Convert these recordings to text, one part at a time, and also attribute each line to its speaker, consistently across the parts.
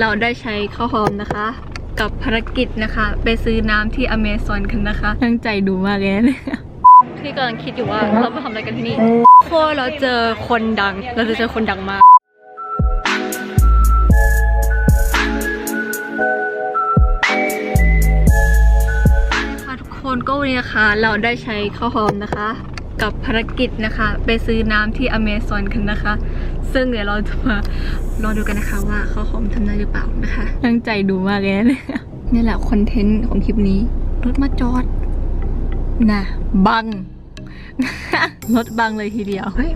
Speaker 1: เราได้ใช้ข้าวหอมนะคะ กับภารกิจนะคะ ไปซื้อน้ำที่อเมซอนกันนะคะ ตั้งใจดูมากเลยนะที่กำลังคิดอยู่ว่าเรามาทำอะไรกันที่นี่โคเราเจอคนดัง เราจะเจอคนดังมากค่ะทุกคนก็วันนี้นะคะ เราได้ใช้ข้าวหอมนะคะ กับภารกิจนะคะ ไปซื้อน้ำที่อเมซอนกันนะคะ ซึ่งเดี๋ยวเราจะมารอดูกันนะคะว่าข้าวหอมทำได้หรือเปล่านะคะตั้งใจดูมากเลยนะนี่แหละคอนเทนต์ของคลิปนี้ รถมาจอดน่ะบัง รถบังเลยทีเดียวเฮ้ย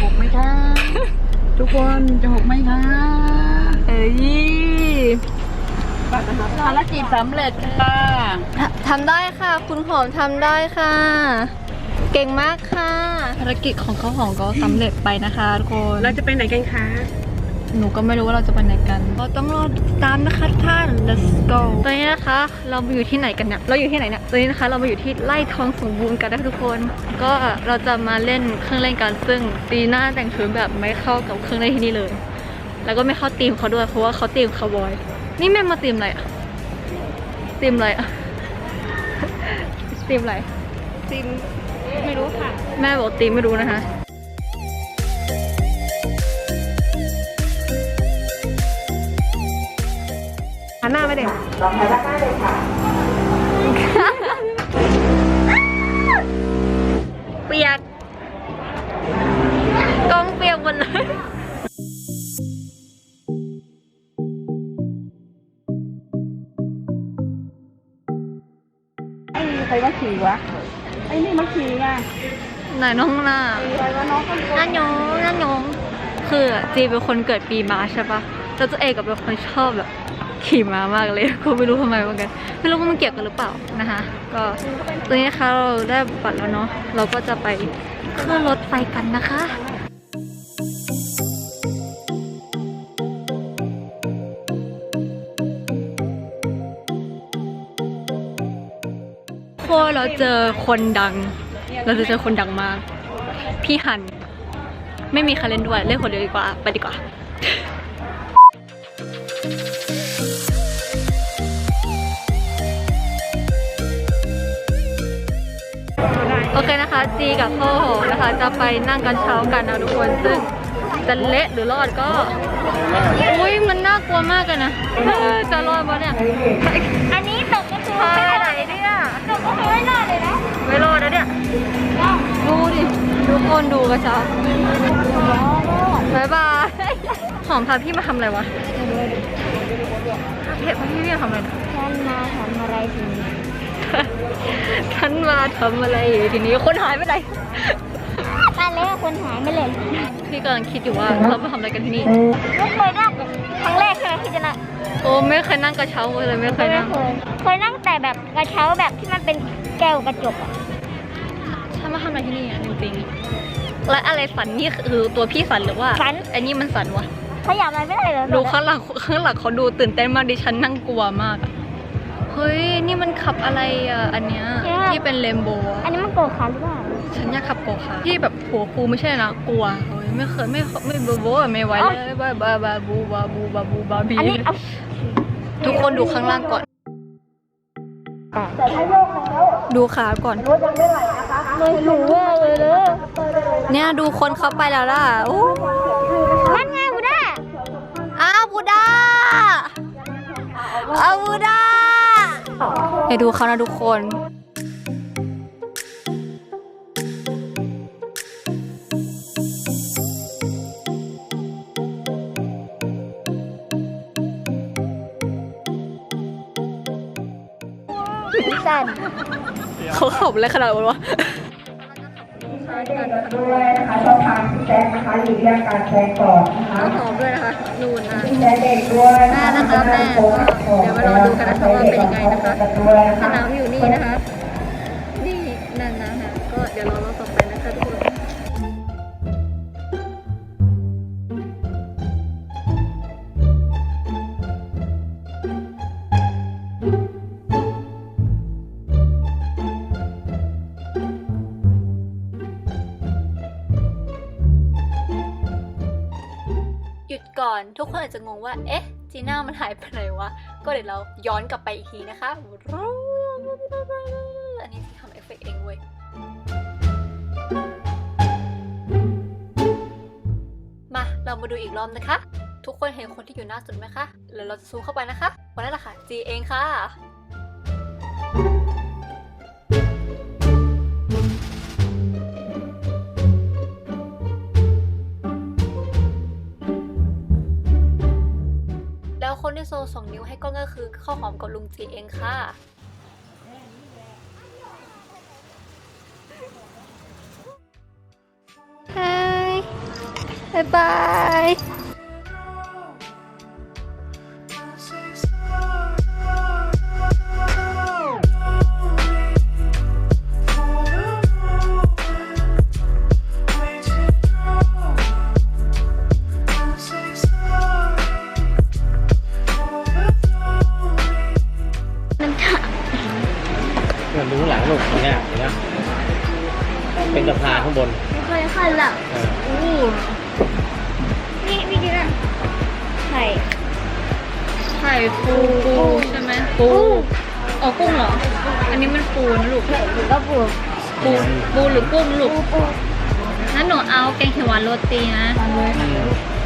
Speaker 2: หมรถจะหกไหมคะ ทุกคนจะหกไหมคะ
Speaker 1: เอ้ย
Speaker 2: ภารกิจสำเร็จค่ะ
Speaker 1: ททำได้ค่ะ คุณหอมทำได้ค่ะ เก่งมากค่ะ ภารกิจของข้าวหอมก็สำเร็จไปนะคะทุกคน
Speaker 2: เราจะไปไหนกันคะ
Speaker 1: หนูก็ไม่รู้ว่าเราจะไปไหนกันเราต้องรอติดตามนะคะทุกท่าน let's go ตอนนี้นะคะ เรามาอยู่ที่ไหนกันเนี่ยเราอยู่ที่ไหนเนี่ยตอนนี้นะคะเรามาอยู่ที่ไร่ทองสมบูรณ์กันนะคะทุกคน ก็เราจะมาเล่นเครื่องเล่นกันซึ่งตีหน้าแต่งชุดแบบไม่เข้ากับเครื่องเล่นที่นี่เลย แล้วก็ไม่เข้าธีมเขาด้วยเพราะว่าเขาธีมคาวบอย นี่แม่มาธีมอะไรอะธีมอะไรอะธีมอะไร
Speaker 2: ซิมไม่รู้ค่ะ
Speaker 1: แม่บอกธีมไม่รู้นะคะ
Speaker 2: หันหน้าไปเด็ก
Speaker 1: เปียกกล้องเปียกหมดเลย
Speaker 2: ไอ้นี่ใครมาขี่วะ ไอ้นี่มาขี่ไง
Speaker 1: ไหนน้องหน้า
Speaker 2: ใครว่าน้องคน
Speaker 1: หน้าหยองหน้าหยองคือจีเป็นคนเกิดปีม้าใช่ปะแล้วตัวเอกกับเป็นคนชอบแบบ ขี่ม้ามากเลยก็ไม่รู้ทำไมเหมือนกัน ไม่รู้ว่ามันเกี่ยวกันหรือเปล่านะคะ ก็ตอนนี้นะคะเราได้บัตรแล้วเนาะเราก็จะไปขึ้นรถไฟกันนะคะโคเราเจอคนดัง เราจะเจอคนดังมาก พี่ฮัน ไม่มีใครเล่นด้วยเล่นคนเดียวดีกว่า ไปดีกว่า เคนะคะจีกับพ่อหอมนะคะจะไปนั่งกันเช้ากันนะทุกคนซึ่งจะเละหรือรอดก็อุ้ยมันน่ากลัวมากเลยนะเออจะรอดปะเนี่ย
Speaker 3: อันนี้ตกก็คือ
Speaker 1: ไปไหนเนี่ย
Speaker 3: ตกก็คือไม่รอดเลยนะ
Speaker 1: ไม่รอดนะเนี่ยดูดิทุกคนดูกระเช้าบายบายหอมพาพี่มาทำอะไรวะเพจพาพี่มาทำอะไรนะ
Speaker 3: ฉันมาทำอะไรทีนี้
Speaker 1: ฉันมาทำอะไรทีนี้คนหายไปไหน
Speaker 3: ตอนแรกคนหายไม่เลย
Speaker 1: พี่กำลังคิดอยู่ว่าเรามาทำอะไรกันที่นี่
Speaker 3: ไม่เคยนั่งครั้งแรกใช่ไหมที่จะนั่ง
Speaker 1: โอ้ไม่เคยนั่งกระเช้าเลยไม่เคย
Speaker 3: ไม่
Speaker 1: นั่ง
Speaker 3: เคยเคยนั่งแต่แบบกระเช้าแบบที่มันเป็นแก้วกระจกอะ
Speaker 1: ฉันมาทำอะไรที่นี่อะจริงๆและอะไรสันนี่คือตัวพี่สันหรือว่า
Speaker 3: ฝัน
Speaker 1: อันนี้มันสันวะ
Speaker 3: ขยับอะไรไม่ได้เลย
Speaker 1: ดูข้างหลังข้างหลังเขาดูตื่นเต้นมากดิฉันนั่งกลัวมากอะ เฮ้ย นี่มันขับอะไรอะ อันเนี้ยที่เป็นเลมโบ
Speaker 3: อันนี้มันโกคาร์หรือเปล่า
Speaker 1: ฉันอยากขับโกคาร์ทที่แบบหัวฟูไม่ใช่นะกลัวเฮ้ยไม่เคยไม่ไม่บูบูอะไม่ไหวเลยบาบาบาบูบาบูบาบูบาบี
Speaker 3: อันนี้เอา
Speaker 1: ทุกคนดูข้างล่างก่อนดูขาก่อน
Speaker 3: เลยสูงมากเลยเลย
Speaker 1: เนี่ยดูคนเขาไปแล้วล่ะโอ้
Speaker 3: นั่นไงบูด้า
Speaker 1: อ้าวบูดาอ้าวบูดา ไปดูเขานะทุกคน
Speaker 3: สั่น
Speaker 1: เขาขับอะไรขนาดนั้นวะ
Speaker 4: ด้วยนะคะช่องทางที่แจ้งนะคะหลีกเลี่ยงการแจ้งก่อนนะคะ
Speaker 1: หอมด้วยนะคะนูนนะ
Speaker 4: ที่แจ้งเด็กด้วย
Speaker 1: แม่นะคะแม่เดี๋ยวมารอดูกันนะคะว่าเป็นยังไงนะคะ
Speaker 4: ด้วยนะ
Speaker 1: ส
Speaker 4: คะ
Speaker 1: นามอยู่นี่นะคะนี่นั่นนะคะก็เดี๋ยวเรารอต่อไปนะ นทุกคนอาจจะงงว่า เอ๊ะ จีน่ามันหายไปไหนวะ ก็เดี๋ยวเราย้อนกลับไปอีกทีนะคะอันนี้ที่ทำเอฟเฟกต์เองเว้ยมาเรามาดูอีกรอบนะคะ ทุกคนเห็นคนที่อยู่หน้าสุดไหมคะเดี๋ยวเราจะซูมเข้าไปนะคะคนนั้นแหละค่ะ จีเองค่ะ ซสองนิ้วให้ก้องก็คือข้าวหอมกับลุงจีเองค่ะฮาย บายบาย
Speaker 5: เดี๋ยวรู้หลังลูกเนี่ยเห็นไหมเป็นสะพานข้างบน
Speaker 3: เคยขั้นหลัง
Speaker 5: เออ
Speaker 3: นี่นี่พี่กินอะไข่
Speaker 1: ไข่ปูปูใช่ไหมปูอ๋อกุ้งเหรอ อันนี้มันปูนะลูก
Speaker 3: หรือก็ปู
Speaker 1: ปูปูหรือกุ้งลูก
Speaker 3: ปูปู
Speaker 1: งั้นหนูเอาแกงเขียวหวานโรตีนะ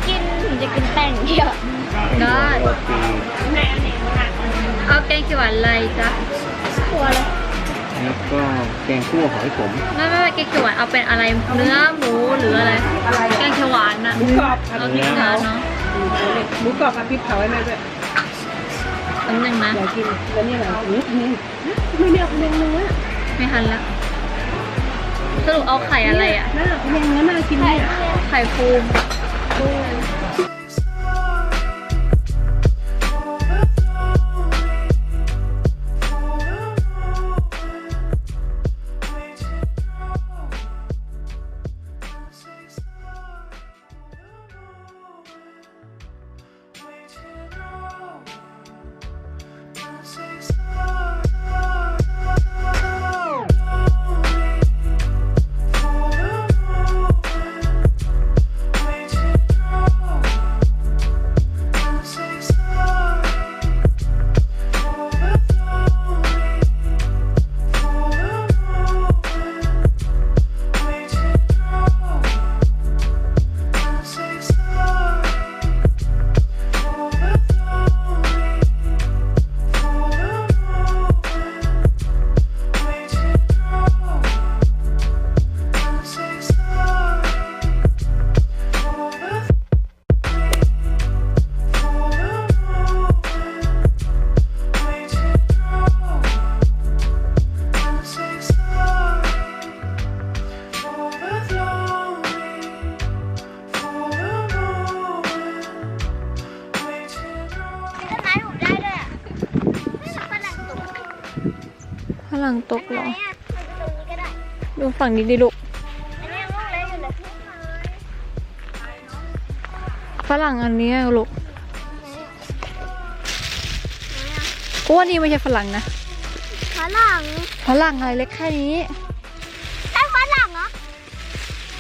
Speaker 3: กินถึงจะกินแป้งเดียว
Speaker 1: ได้
Speaker 5: โรตี
Speaker 1: เอาแกงเขียวหวานอะไรจ๊ะ
Speaker 3: ตัวเลย
Speaker 5: แล้วก็แกงคั่วหอยขม
Speaker 1: ไม่ไม่ไม่แกงเขียวหวานเอาเป็นอะไรเนื้อหมูหรืออะไรแกงเขียวหวานนะ
Speaker 2: หมูกรอบ
Speaker 1: เอาที่ร้านเนาะ
Speaker 2: หมูกรอบกับพริกเผาไว้แม่ด้วย
Speaker 1: แป๊บนึงนะ
Speaker 2: อยากกินแล้วนี่อะไรนี่นี่ไม่เนี่ยเมงเนื้อ
Speaker 1: ไม่ทันละสรุปเอาไข่อะไรอะ
Speaker 2: น่าเมงเนื้อน่ากินเนี่ย
Speaker 1: ไข่ฟูม ฝรั่งตกเหรอ ดูฝั่งนี้ดิลูกฝรั่งอันเนี้ยลูกกูว่านี่ไม่ใช่ฝรั่งนะ
Speaker 3: ฝรั่ง
Speaker 1: ฝรั่งอะไรเล็กแค่นี้
Speaker 3: ใช่ฝรั่งเหรอ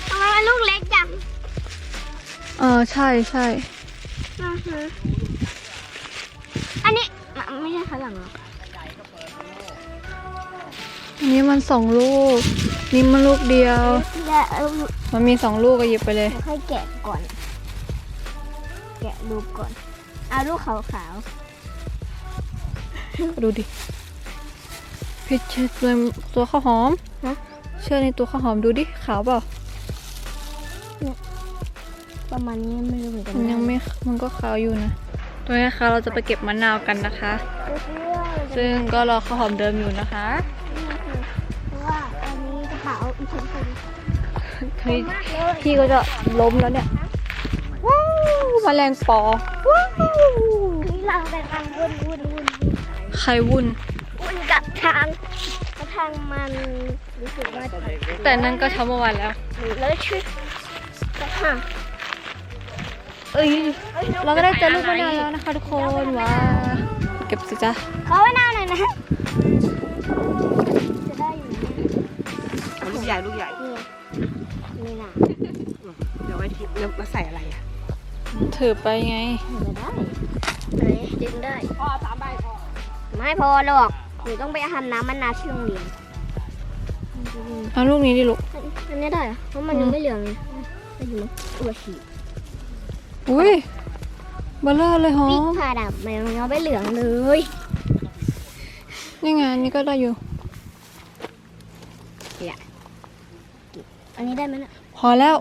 Speaker 3: ทำไมมันลูกเล็กจัง
Speaker 1: เออใช่ใช่
Speaker 3: อือฮึอันนี้ไม่ใช่ฝรั่งหรอ
Speaker 1: อั นนี้มันสองลูก นี่มันลูกเดียว
Speaker 3: และเออ
Speaker 1: มันมีสองลูกก็หยิบไปเลย
Speaker 3: ค่อยแกะก่อน แกะรูปก่อนเอาลูกขาว
Speaker 1: ดูดิพี่เชื่อตัวตัวข้าวหอม
Speaker 3: ๆนะ
Speaker 1: เชื่อในตัวข้าวหอมดูดิขาวเปล่า
Speaker 3: ประมาณนี้ไม่รู้เหมือนกัน
Speaker 1: มันยังไม่ มันก็ขาวอยู่นะ ตัวนี้นะคะเราจะไปเก็บมะนาวกันนะคะ ซึ่งก็รอข้าวหอมเดิมอยู่นะคะ
Speaker 3: พูพี่
Speaker 1: พี่ก็จะล้มแล้วเนี่ย ว้าวแมลงปอ ว้าว
Speaker 3: นี่เราไปทางวุ่นวุ่นวุ่น
Speaker 1: ใครวุ่น
Speaker 3: วุ่นกับทางกระแททางมันรู้สึกว่าจะ
Speaker 1: แต่นั่นก็เช้าเมื่อวานแล้ว
Speaker 3: แล้วชื่อฮะ
Speaker 1: เอ้ยเราก็ได้เจอลูกมะนาวแล้วนะคะทุกคนว้าเก็บสิจ้ะ
Speaker 3: เขาไว้หน้าหน่อยนะจะ
Speaker 2: ใหญ่ลูกใหญ่
Speaker 3: นี่นี่นะ
Speaker 2: เดี๋ยวไว้ทิพแล้วมาใส่อะไรอะ
Speaker 1: ถือไปไง
Speaker 3: ไม่ได้ไหนดึงได้พอสามใบพอไม่พอหรอกหนูต้องไปทำน้ำมันนาวที่โรงเรียน
Speaker 1: เอาลูกนี้ดิลูก
Speaker 3: อันนี้ได้เหรอเพราะมันยังไม่เหลืองเลยได้อยู่มั้งตัวฉีด
Speaker 1: อุ้ยเบลเลอร์เลยหอ
Speaker 3: วิ่ง
Speaker 1: ม
Speaker 3: ผ่าดับมันยังไม่เหลืองเลย
Speaker 1: นี่ไงอันนี่ก็ได้อยู่
Speaker 3: อันนี้ได้ไหมเนี่ย
Speaker 1: พอแล้ว